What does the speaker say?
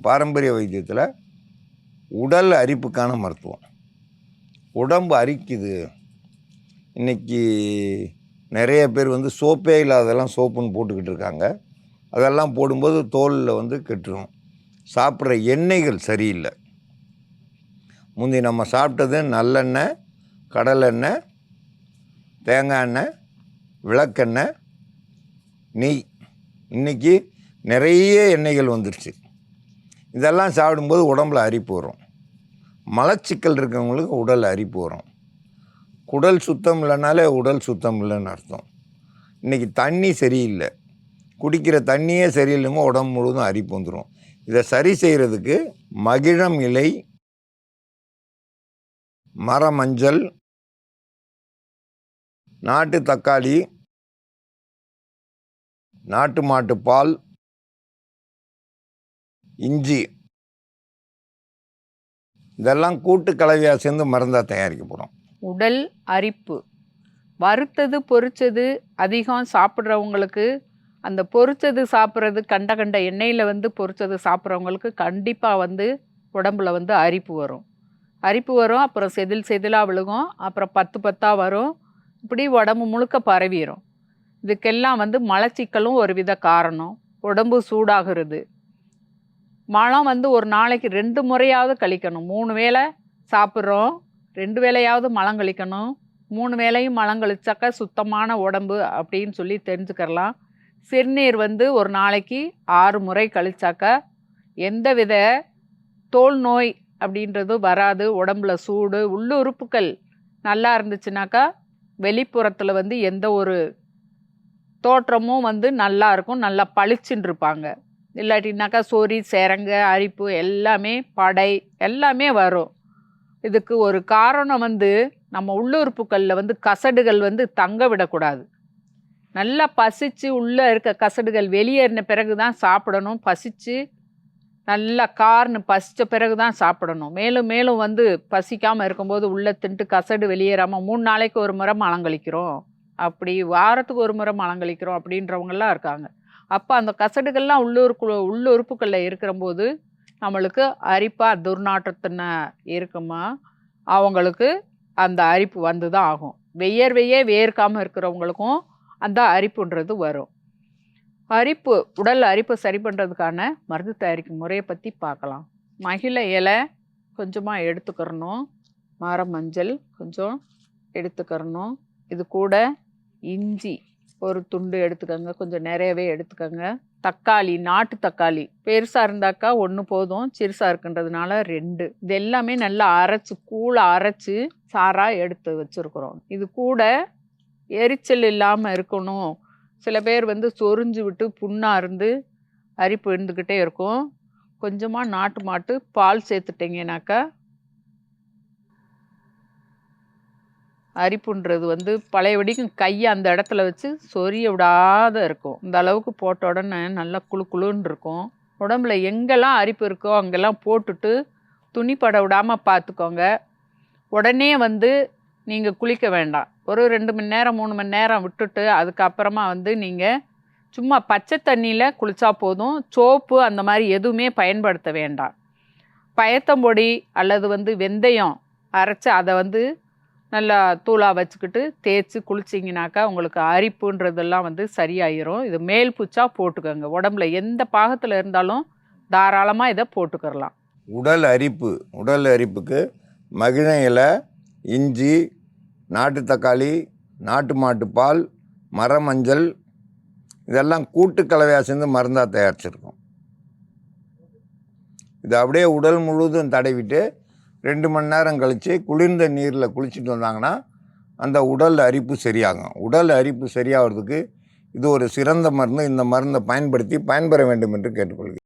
பாரம்பரிய வைத்தியத்தில் உடல் அரிப்புக்கான மருத்துவம். உடம்பு அரிக்குது. இன்னைக்கு நிறைய பேர் வந்து சோப்பே இல்லாதெல்லாம் சோப்புன்னு போட்டுக்கிட்டு இருக்காங்க. அதெல்லாம் போடும்போது தோலில் வந்து கெட்டுரும். சாப்பிட்ற எண்ணெய்கள் சரியில்லை. முந்தி நம்ம சாப்பிட்டது நல்லெண்ணெய் கடலெண்ணெய் தேங்காய் எண்ணெய் விளக்கெண்ணெய் நெய். இன்றைக்கி நிறைய எண்ணெய்கள் வந்துடுச்சு இதெல்லாம் சாப்பிடும்போது உடம்புல அரிப்பு வரும். மலச்சிக்கல் இருக்கிறவங்களுக்கு உடல் அரிப்பு வரும். குடல் சுத்தம் இல்லைனாலே உடல் சுத்தம் இல்லைன்னு அர்த்தம். இன்றைக்கி தண்ணி சரியில்லை. குடிக்கிற தண்ணியே சரியில்லைமோ உடம்பு முழுவதும் அரிப்பு வந்துடும் இதை சரி செய்கிறதுக்கு மகிழம் இலை மரமஞ்சள் நாட்டு தக்காளி நாட்டு மாட்டு பால் இஞ்சி. இதெல்லாம் கூட்டு கலவையாக சேர்ந்து மருந்தாக தயாரிக்கப்படும் உடல் அரிப்பு. வறுத்தது பொறிச்சது அதிகம் சாப்பிட்றவங்களுக்கு அந்த பொறிச்சது சாப்பிட்றது கண்ட கண்ட எண்ணெயில் வந்து பொறிச்சது சாப்பிட்றவங்களுக்கு கண்டிப்பாக வந்து உடம்புல வந்து அரிப்பு வரும். அரிப்பு வரும் அப்புறம் செதில் செதிலாக விழுகும் அப்புறம் பத்து பத்தாக வரும். இப்படி உடம்பு முழுக்க பரவிடும் இதுக்கெல்லாம் வந்து மலச்சிக்கலும் ஒரு வித காரணம். உடம்பு சூடாகிறது. மலம் வந்து ஒரு நாளைக்கு ரெண்டு முறையாவது கழிக்கணும். மூணு வேளை சாப்பிட்றோம். ரெண்டு வேளையாவது மலம் கழிக்கணும். மூணு வேளையும் மலம் கழிச்சாக்கா சுத்தமான உடம்பு அப்படின்னு சொல்லி தெரிஞ்சுக்கிறலாம். சிறுநீர் வந்து ஒரு நாளைக்கு ஆறு முறை கழிச்சாக்கா எந்த வித தோல் நோய் அப்படின்றது வராது. உடம்புல சூடு உள்ளுறுப்புகள் நல்லா இருந்துச்சுனாக்கா வெளிப்புறத்தில் வந்து எந்த ஒரு தோற்றமும் வந்து நல்லா இருக்கும். நல்லா பளிச்சுன்னு இருப்பாங்க. இல்லாட்டினாக்கா சொறி சேரங்க அரிப்பு எல்லாமே படை எல்லாமே வரும். இதுக்கு ஒரு காரணம் வந்து நம்ம உள்ளுறுப்புகளில் வந்து கசடுகள் வந்து தங்க விடக்கூடாது. நல்லா பசித்து உள்ளே இருக்க கசடுகள் வெளியேறின பிறகு தான் சாப்பிடணும். பசித்து நல்லா கார்னு பசித்த பிறகு தான் சாப்பிடணும். மேலும் மேலும் வந்து பசிக்காமல் இருக்கும்போது உள்ளே தின்ட்டு கசடு வெளியேறாமல் மூணு நாளைக்கு ஒரு முறை மலங்கழிக்கிறோம். அப்படி வாரத்துக்கு ஒரு முறை மலங்கழிக்கிறோம் அப்படின்றவங்கெல்லாம் இருக்காங்க. அப்போ அந்த கசடுகள்லாம் உள்ளூருக்கு உள்ளுறுப்புகளில் இருக்கிறம்போது நம்மளுக்கு அரிப்பாக துர்நாற்றத்தின இருக்குமா? அவங்களுக்கு அந்த அரிப்பு வந்து தான் ஆகும். வெயர்வையே வேர்க்காமல் இருக்கிறவங்களுக்கும் அந்த அரிப்புன்றது வரும். அரிப்பு உடல் அரிப்பு சரி பண்ணுறதுக்கான மருந்து தயாரிக்கும் முறையை பற்றி பார்க்கலாம். மகிழ இலை கொஞ்சமாக எடுத்துக்கிறணும். மர மஞ்சள் கொஞ்சம் எடுத்துக்கிறணும். இது கூட இஞ்சி ஒரு துண்டு எடுத்துக்கோங்க. கொஞ்சம் நிறையவே எடுத்துக்கோங்க. தக்காளி நாட்டு தக்காளி. பெருசாக இருந்தாக்கா ஒன்று போதும். சிறுசாக இருக்குன்றதுனால ரெண்டு. இது எல்லாமே நல்லா அரைச்சி கூழ அரைச்சி சாராக எடுத்து வச்சுருக்குறோம். இது கூட எரிச்சல் இல்லாமல் இருக்கணும். சில பேர் வந்து சொரிஞ்சு விட்டு புண்ணாக இருந்து அரிப்பு இருந்துக்கிட்டே இருக்கும். கொஞ்சமாக நாட்டு மாட்டு பால் சேர்த்துட்டிங்கனாக்கா அரிப்புன்றது வந்து பழையபடிக்கும் கையை அந்த இடத்துல வச்சு சொரிய விடாத இருக்கும். இந்த அளவுக்கு போட்ட உடனே நல்லா குளு குளுன்னு இருக்கும். உடம்புல எங்கெல்லாம் அரிப்பு இருக்கோ அங்கெல்லாம் போட்டுட்டு துணி பட விடாமல் பார்த்துக்கோங்க. உடனே வந்து நீங்கள் குளிக்க வேண்டாம். ஒரு ரெண்டு மணி நேரம் மூணு மணி நேரம் விட்டுட்டு அதுக்கப்புறமா வந்து நீங்கள் சும்மா பச்சை தண்ணியில் குளித்தா போதும். சோப்பு அந்த மாதிரி எதுவுமே பயன்படுத்த வேண்டாம். பயத்தம்பொடி அல்லது வந்து வெந்தயம் அரைச்சி அதை வந்து நல்லா தூளாக வச்சுக்கிட்டு தேய்ச்சி குளிச்சிங்கனாக்கா உங்களுக்கு அரிப்புன்றதெல்லாம் வந்து சரியாயிரும். இது மேல் பூச்சா போட்டுக்கோங்க. உடம்புல எந்த பாகத்தில் இருந்தாலும் தாராளமாக இதை போட்டுக்கிறலாம். உடல் அரிப்பு உடல் அரிப்புக்கு மகிழ இலை இஞ்சி நாட்டு தக்காளி நாட்டு மாட்டு பால் மரமஞ்சள் இதெல்லாம் கூட்டு கலவையாக சேர்ந்து மருந்தாக தயாரிச்சிருக்கோம். இது அப்படியே உடல் முழுவதும் தடவிட்டு ரெண்டு மணி நேரம் கழித்து குளிர்ந்த நீரில் குளிச்சுட்டு வந்தாங்கன்னா அந்த உடல் அரிப்பு சரியாகும். உடல் அரிப்பு சரியாகிறதுக்கு இது ஒரு சிறந்த மருந்து. இந்த மருந்தை பயன்படுத்தி பயன்பெற வேண்டும் என்று கேட்டுக்கொள்கிறேன்.